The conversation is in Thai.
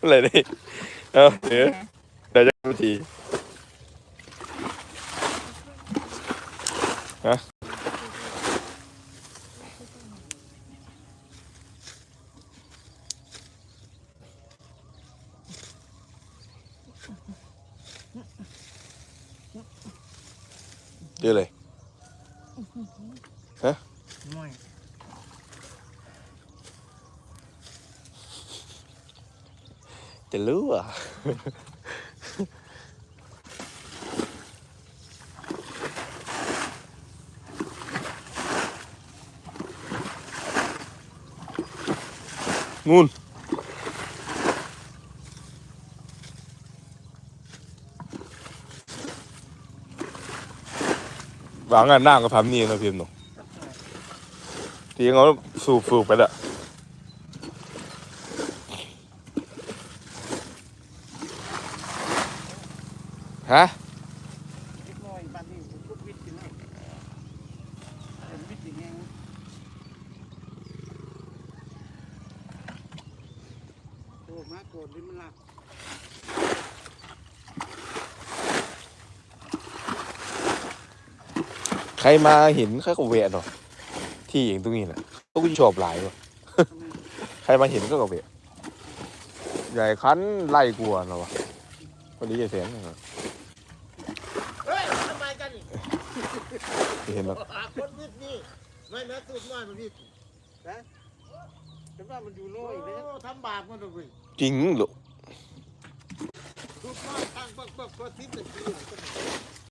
อะไรนี่เอาเดี๋ยวเดี๋ยวจะนาทีฮะเดี๋ยวเลยไม่ จะรู้อะงูนวางงานนั่งกับพัมนี่นะพิมพ์หนูทีเขาสูบสูบไปละฮะ เล็กน้อยบ้านนี้พุดวิทย์กินให้เป็นวิทย์อย่างเงี้ย โอ้มาโกรธลิ้นมันหลักใครมาเห็นเขาก็แวะเนาะที่อย่างตรงนี้แหละต้องชอบหลายว่ะใครมาเห็นก็ก็แวะใหญ่คันไล่กลัวเนาะวะพอดีจะเสียงเนาะเฮ้ยทำไมกั นนี่เห็นแล้วคนวิทย์นี่ไม่นะสูบน้อยมันวิทย์นะฉันว่ามันอยู่น้อยเลยทำบาปมันเลยจริงเหรอสูบน้อยตั้งปักปักปักทิพย์แต่ที